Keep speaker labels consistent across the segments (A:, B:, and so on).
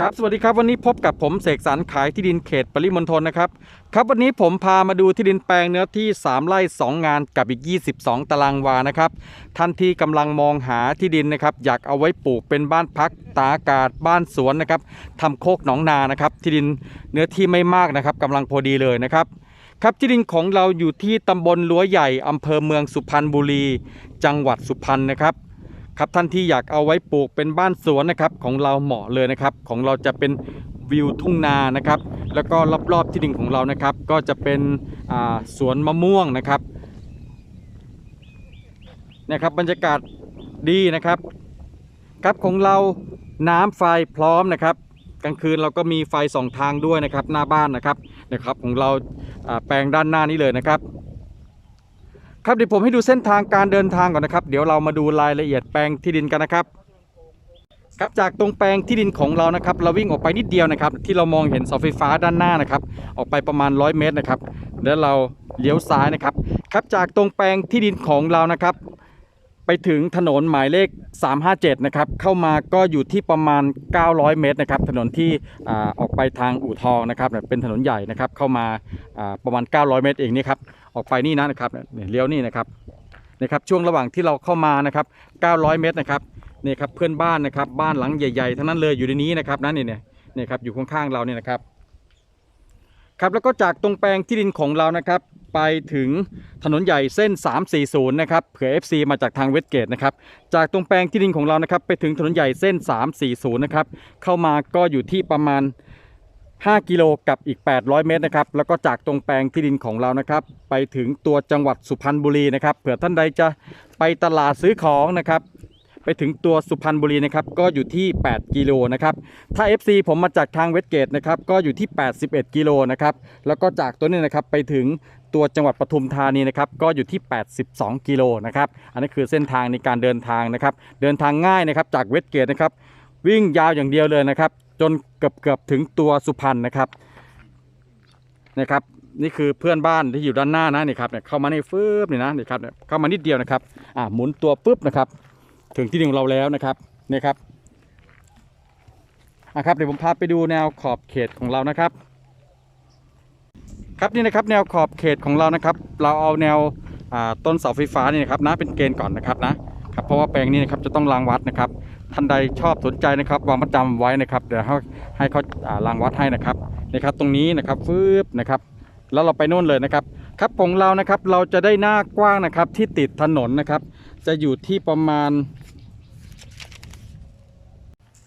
A: ครับสวัสดีครับวันนี้พบกับผมเสกสรรขายที่ดินเขตปริมณฑลนะครับครับวันนี้ผมพามาดูที่ดินแปลงเนื้อที่ 3ไร่2 งานกับอีก 22 ตารางวานะครับท่านที่กำลังมองหาที่ดินนะครับอยากเอาไว้ปลูกเป็นบ้านพักตาอากาศบ้านสวนนะครับทำโคกหนองนานะครับที่ดินเนื้อที่ไม่มากนะครับกำลังพอดีเลยนะครับครับที่ดินของเราอยู่ที่ตำบลลัวใหญ่อำเภอเมืองสุพรรณบุรี จังหวัดสุพรรณนะครับ ครับท่านที่อยากเอาไว้ปลูกเป็นบ้านสวนนะครับของเราเหมาะเลยนะครับ ของเราจะเป็นวิวทุ่งนานะครับ แล้วก็รอบๆที่ดินของเรานะครับ ก็จะเป็นสวนมะม่วงนะครับนะครับบรรยากาศดีนะครับครับของเราน้ำไฟพร้อมนะครับ กลางคืนเราก็มีไฟสองทางด้วยนะครับหน้าบ้านนะครับนะครับของเราอ่าแปลงด้านหน้านี้เลยนะครับ ครับเดี๋ยวผมให้ดูเส้นทางการเดินทางก่อนนะครับ เดี๋ยวเรามาดูรายละเอียดแปลงที่ดินกันนะครับครับจากตรงแปลงที่ดินของเรานะครับเราวิ่งออกไปนิดเดียวนะครับ ที่เรามองเห็นเสาไฟฟ้าด้านหน้านะครับ ออกไปประมาณ 100 เมตรนะครับ แล้วเราเลี้ยวซ้ายนะครับ ครับจากตรงแปลงที่ดินของเรานะครับ ไปถึงถนนหมายเลข 357 นะครับ เข้ามาก็อยู่ที่ประมาณ 900 เมตรนะครับ ถนนที่อ่าออกไปทางอู่ทองนะครับเป็นถนนใหญ่นะครับ เข้ามาอ่าประมาณ 900 เมตรเองนี่ครับ ออกไปนี่นะนะครับเลี้ยวนี่นะครับนะครับช่วงระหว่างที่เราเข้ามานะครับ900 เมตรนะครับนี่ครับเพื่อนบ้านนะครับบ้านหลังใหญ่ๆทั้งนั้นเลยอยู่ในนี้นะครับนั่นเนี่ยเนี่ยครับอยู่ข้างๆเราเนี่ยนะครับครับแล้วก็จากตรงแปลงที่ดินของเรานะครับ ไปถึงถนนใหญ่เส้น 340 นะครับเผื่อ FC มาจากทางเวสเกตนะครับจากตรงแปลงที่ดินของเรานะครับ ไปถึงถนนใหญ่เส้น 340 นะครับเข้ามาก็อยู่ที่ประมาณ 5 กิโลกับอีก 800 เมตรนะครับแล้วก็จากตรงแปลงที่ดินของเรานะครับ ไปถึงตัวจังหวัดสุพรรณบุรีนะครับเผื่อท่านใดจะไปตลาดซื้อของนะครับ ไปถึงตัวสุพรรณบุรีนะครับก็อยู่ที่ 8 กิโลนะครับถ้า FC ผมมาจากทางเวสเกตนะครับก็อยู่ที่ 81 กิโลนะครับแล้วก็จากตัวนี้นะครับไปถึงตัวจังหวัดปทุมธานีนะครับก็อยู่ที่ 82 กิโลนะครับอันนี้คือเส้นทางในการเดินทางนะครับ เดินทางง่ายนะครับจากเวสเกตนะครับวิ่งยาวอย่างเดียวเลยนะครับ จนเกือบเกือบถึงตัวสุพรรณนะครับนะครับ นี่คือเพื่อนบ้านที่อยู่ด้านหน้านะนี่ครับเนี่ยเข้ามาในฟืบนี่นะนี่ครับเนี่ยเข้ามานิดเดียวนะครับอ่าหมุนตัวปุ๊บนะครับ ถึงที่ดินของเราแล้วนะครับนี่ครับอะครับเดี๋ยวผมพาไปดูแนวขอบเขตของเรานะครับ ครับนี่นะครับแนวขอบเขตของเรานะครับ เราเอาแนวอ่าต้นเสาไฟฟ้านี่นะครับนะเป็นเกณฑ์ก่อนนะครับนะครับเพราะว่าแปลงนี้นะครับจะต้องรางวัดนะครับ ท่านใดชอบสนใจนะครับ วางประจำไว้นะครับ เดี๋ยวให้ให้เขาอ่ารางวัดให้นะครับนี่ครับ ตรงนี้นะครับฟืบนะครับ แล้วเราไปโน่นเลยนะครับ ครับของเรานะครับเราจะได้หน้ากว้างนะครับที่ติดถนนนะครับ จะอยู่ที่ประมาณ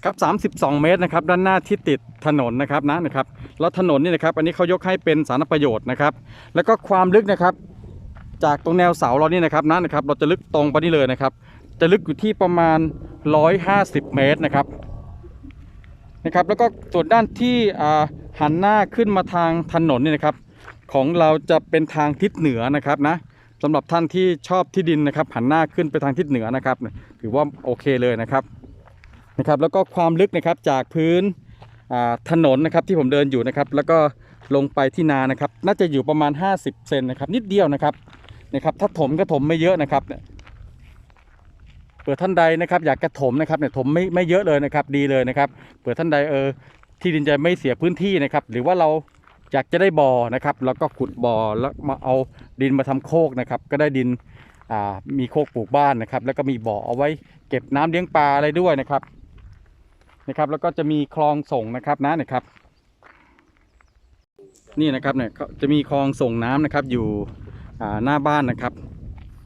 A: ครับ 32 เมตรนะครับ ด้านหน้าที่ติดถนนนะครับนะนะครับ แล้วถนนนี่นะครับ อันนี้เขายกให้เป็นสารประโยชน์นะครับ แล้วก็ความลึกนะครับ จากตรงแนวเสาเรานี่นะครับนะนะครับ เราจะลึกตรงไปนี่เลยนะครับ จะลึกอยู่ที่ประมาณ 150 เมตรนะครับนะครับ แล้วก็ส่วนด้านที่หันหน้าขึ้นมาทางถนนนี่นะครับ ของเราจะเป็นทางทิศเหนือนะครับนะสำหรับท่านที่ชอบที่ดินนะครับ หันหน้าขึ้นไปทางทิศเหนือนะครับ ถือว่าโอเคเลยนะครับนะครับ แล้วก็ความลึกนะครับจากพื้นถนนนะครับที่ผมเดินอยู่นะครับ แล้วก็ลงไปที่นานะครับ น่าจะอยู่ประมาณ 50 เซนนะครับ นิดเดียวนะครับนะครับ ถ้าถมก็ถมไม่เยอะนะครับ เนี่ยเผื่อท่านใดนะครับอยากกระถมนะครับเนี่ยถมไม่ไม่เยอะเลยนะครับดีเลยนะครับเผื่อท่านใดเออที่ดินจะไม่เสียพื้นที่นะครับ หรือว่าเราอยากจะได้บ่อนะครับแล้วก็ขุดบ่อแล้วมาเอาดินมาทำโคกนะครับ ก็ได้ดินอ่ามีโคกปลูกบ้านนะครับ แล้วก็มีบ่อเอาไว้เก็บน้ำเลี้ยงปลาอะไรด้วยนะครับนะครับ แล้วก็จะมีคลองส่งนะครับนะนะครับ นี่นะครับเนี่ยจะมีคลองส่งน้ำนะครับอยู่อ่าหน้าบ้านนะครับ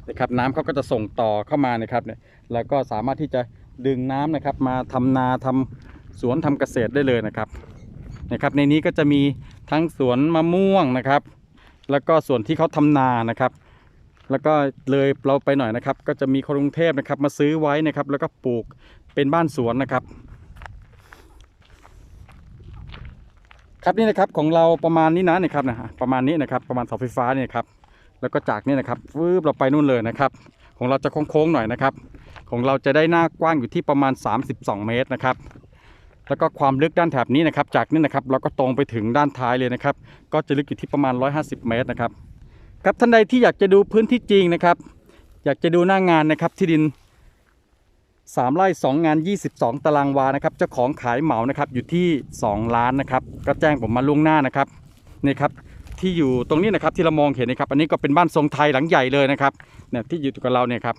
A: นะครับน้ำเขาก็จะส่งต่อเข้ามานะครับเนี่ยแล้วก็สามารถที่จะดึงน้ำนะครับ มาทำนาทำสวนทำเกษตรได้เลยนะครับนะครับ ในนี้ก็จะมีทั้งสวนมะม่วงนะครับ แล้วก็ส่วนที่เขาทำนานะครับ แล้วก็เลยเราไปหน่อยนะครับ ก็จะมีคนกรุงเทพนะครับมาซื้อไว้นะครับ แล้วก็ปลูกเป็นบ้านสวนนะครับครับนี่นะครับของเราประมาณนี้นะนี่ครับนะฮะประมาณนี้นะครับประมาณเสาไฟฟ้าเนี่ยครับ แล้วก็จากนี่นะครับวืบเราไปนู่นเลยนะครับ ของเราจะโค้งๆหน่อยนะครับ ของเราจะได้หน้ากว้างอยู่ที่ประมาณ 32 เมตรนะครับ แล้วก็ความลึกด้านแถบนี้นะครับ จากนี่นะครับเราก็ตรงไปถึงด้านท้ายเลยนะครับ ก็จะลึกอยู่ที่ประมาณ 150 เมตรนะครับ ครับท่านใดที่อยากจะดูพื้นที่จริงนะครับ อยากจะดูหน้างานนะครับที่ดิน3ไร่2 งาน 22 ตารางวานะครับเจ้าของขายเหมานะครับอยู่ที่ 2 ล้านนะครับ ก็แจ้งผมมาล่วงหน้านะครับนี่ครับ ที่อยู่ตรงนี้นะครับที่เรามองเห็นนะครับ อันนี้ก็เป็นบ้านทรงไทยหลังใหญ่เลยนะครับเนี่ยที่อยู่กับเราเนี่ยครับ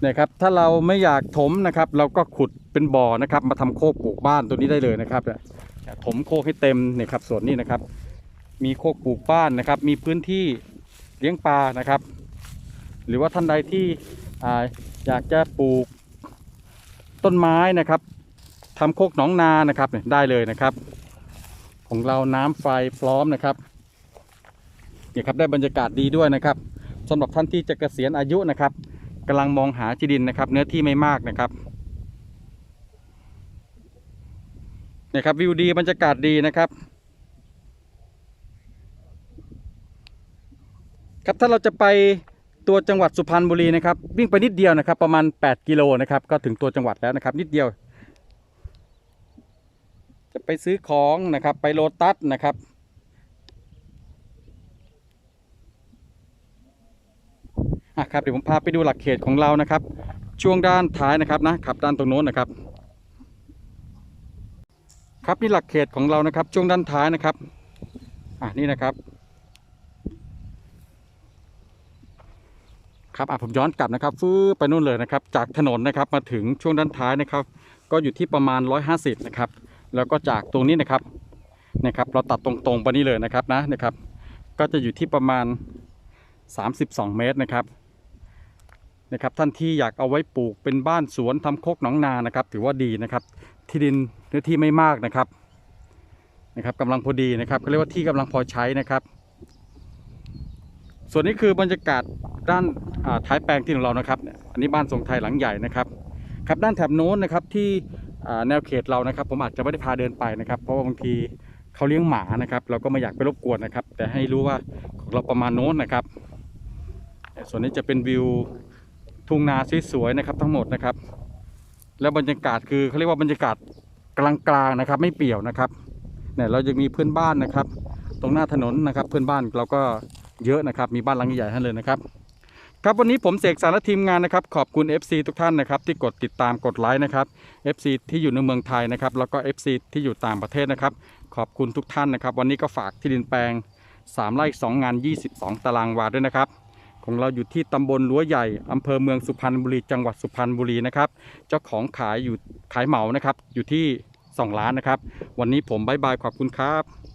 A: เนี่ยครับถ้าเราไม่อยากถมนะครับ เราก็ขุดเป็นบ่อนะครับ มาทำโคกปลูกบ้านตัวนี้ได้เลยนะครับเนี่ยถมโคกให้เต็มเนี่ยครับส่วนนี้นะครับ มีโคกปลูกบ้านนะครับ มีพื้นที่เลี้ยงปลานะครับ หรือว่าท่านใดที่อ่าอยากจะปลูกต้นไม้นะครับทำโคกหนองนานะครับเนี่ยได้เลยนะครับ ของเราน้ำไฟพร้อมนะครับเนี่ยครับได้บรรยากาศดีด้วยนะครับสำหรับท่านที่จะเกษียณอายุนะครับกำลังมองหาที่ดินนะครับ เนื้อที่ไม่มากนะครับเนี่ยครับวิวดีบรรยากาศดีนะครับ ครับถ้าเราจะไปตัวจังหวัดสุพรรณบุรีนะครับวิ่งไปนิดเดียวนะครับ ประมาณ 8 กิโลนะครับก็ถึงตัวจังหวัดแล้วนะครับ นิดเดียว ไปซื้อของนะครับ ไปโลตัสนะครับ อะครับเดี๋ยวผมพาไปดูหลักเขตของเรานะครับ ช่วงด้านท้ายนะครับนะขับด้านตรงโน้นนะครับ ครับนี่หลักเขตของเรานะครับ ช่วงด้านท้ายนะครับ อะนี่นะครับ ครับอะผมย้อนกลับนะครับฟื้ไปนู่นเลยนะครับ จากถนนนะครับมาถึงช่วงด้านท้ายนะครับก็อยู่ที่ประมาณ 150 นะครับ แล้วก็จากตรงนี้นะครับนะครับ เราตัดตรงๆไปนี่เลยนะครับนะนะครับ ก็จะอยู่ที่ประมาณ 32 เมตรนะครับนะครับ ท่านที่อยากเอาไว้ปลูกเป็นบ้านสวนทำโคกหนองนานะครับ ถือว่าดีนะครับ ที่ดินเนื้อที่ไม่มากนะครับนะครับกำลังพอดีนะครับก็เรียกว่าที่กำลังพอใช้นะครับ ส่วนนี้คือบรรยากาศด้านาท้ายแปลงที่ของเรานะครับ อันนี้บ้านทรงไทยหลังใหญ่นะครับ ครับด้านแถบโน้นนะครับที่ แนวเขตเรานะครับ ผมอาจจะไม่ได้พาเดินไปนะครับ เพราะว่าบางทีเขาเลี้ยงหมานะครับ เราก็ไม่อยากไปรบกวนนะครับ แต่ให้รู้ว่าของเราประมาณโน้นนะครับ ส่วนนี้จะเป็นวิวทุ่งนาสวยๆนะครับทั้งหมดนะครับ แล้วบรรยากาศคือเขาเรียกว่าบรรยากาศกลางๆนะครับ ไม่เปี่ยวนะครับเนี่ยเรายังมีเพื่อนบ้านนะครับ ตรงหน้าถนนนะครับ เพื่อนบ้านเราก็เยอะนะครับ มีบ้านหลังใหญ่ๆให้เลยนะครับ ครับวันนี้ผมเสกสารและทีมงานนะครับขอบคุณ FC ทุกท่านนะครับที่กดติดตามกดไลค์นะครับ FC ที่อยู่ในเมืองไทยนะครับแล้วก็ FC ที่อยู่ต่างประเทศนะครับขอบคุณทุกท่านนะครับ วันนี้ก็ฝากที่ดินแปลง 3ไร่2งาน 22 ตารางวาด้วยนะครับของเราอยู่ที่ตำบลรั้วใหญ่อำเภอเมืองสุพรรณบุรีจังหวัดสุพรรณบุรีนะครับเจ้าของขายอยู่ขายเหมานะครับอยู่ที่ 2 ล้านนะครับ วันนี้ผมบายบายขอบคุณครับ